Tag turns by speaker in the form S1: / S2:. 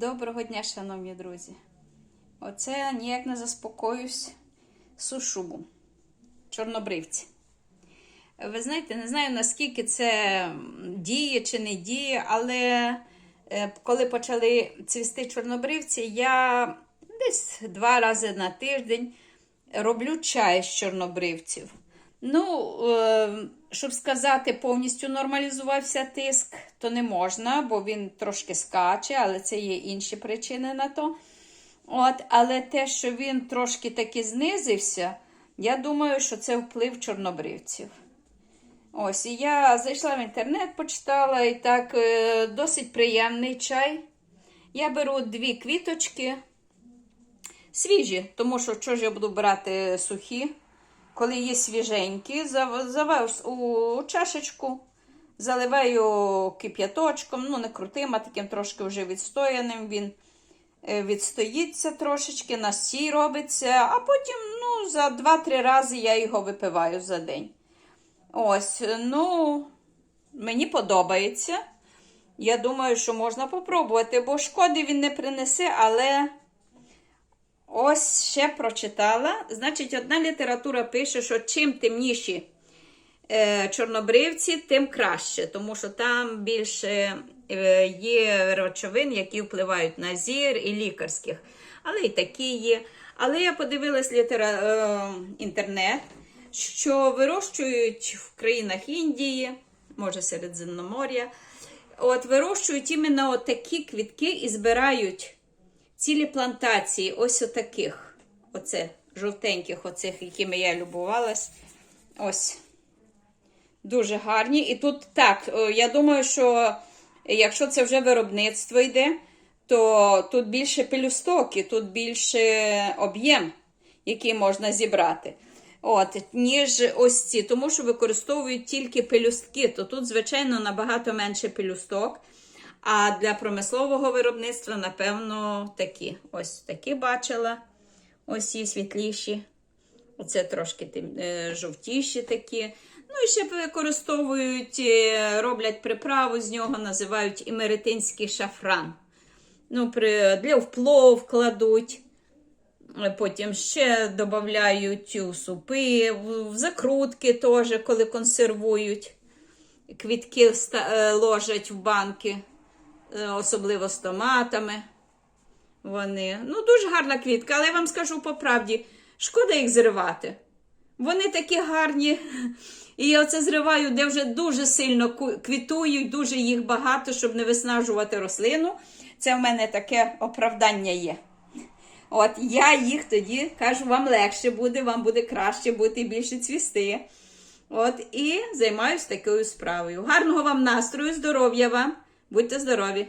S1: Доброго дня, шановні друзі. Оце ніяк не заспокоюсь сушубу. Чорнобривці. Ви знаєте, не знаю, наскільки це діє чи не діє, але е, коли почали цвісти чорнобривці, я десь два рази на тиждень роблю чай з чорнобривців. Ну, е, щоб сказати, повністю нормалізувався тиск, то не можна, бо він трошки скаче, але це є інші причини на то. От, але те, що він трошки таки знизився, я думаю, що це вплив чорнобривців. Ось, і я зайшла в інтернет, почитала, і так е, досить приємний чай. Я беру дві квіточки свіжі, тому що що ж я буду брати сухі. Коли є свіженькі, завев у чашечку, заливаю кип'яточком, ну не крутим, а таким трошки вже відстояним. Він е, відстоїться трошечки, настій робиться, а потім ну, за 2-3 рази я його випиваю за день. Ось, ну, мені подобається. Я думаю, що можна попробувати, бо шкоди він не принесе, але. Ось ще прочитала. Значить, одна література пише, що чим темніші чорнобривці, тим краще, тому що там більше е, є речовин, які впливають на зір і лікарських. Але і такі є. Але я подивилась літера... е, інтернет, що вирощують в країнах Індії, може Середземномор'я, от вирощують іменно такі квітки і збирають цілі плантації, ось отаких. Оце, жовтеньких, оцих, якими я любувалась. Ось. Дуже гарні. І тут так, е, я думаю, що якщо це вже виробництво йде, то тут більше пелюсток і тут більше об'єм, який можна зібрати. От, ніж ось ці, тому що використовують тільки пелюстки, то тут, звичайно, набагато менше пелюсток. А для промислового виробництва, напевно, такі. Ось такі бачила. Ось і світліші. Оце трошки е, жовтіші такі. Ну, і ще використовують, е, роблять приправу з нього, називають імеретинський шафран. Ну, при, Для вплов кладуть. Потім ще додають у супи, в закрутки теж, коли консервують. Квітки е, ложать в банки. Е, особливо з томатами. Вони. Ну, дуже гарна квітка, але я вам скажу по правді, шкода їх зривати. Вони такі гарні. І я оце зриваю, де вже дуже сильно квітують, дуже їх багато, щоб не виснажувати рослину. Це в мене таке оправдання є. От я їх тоді кажу, вам легше буде, вам буде краще бути більше цвісти. От, і займаюся такою справою. Гарного вам настрою, здоров'я вам! Будьте здорові!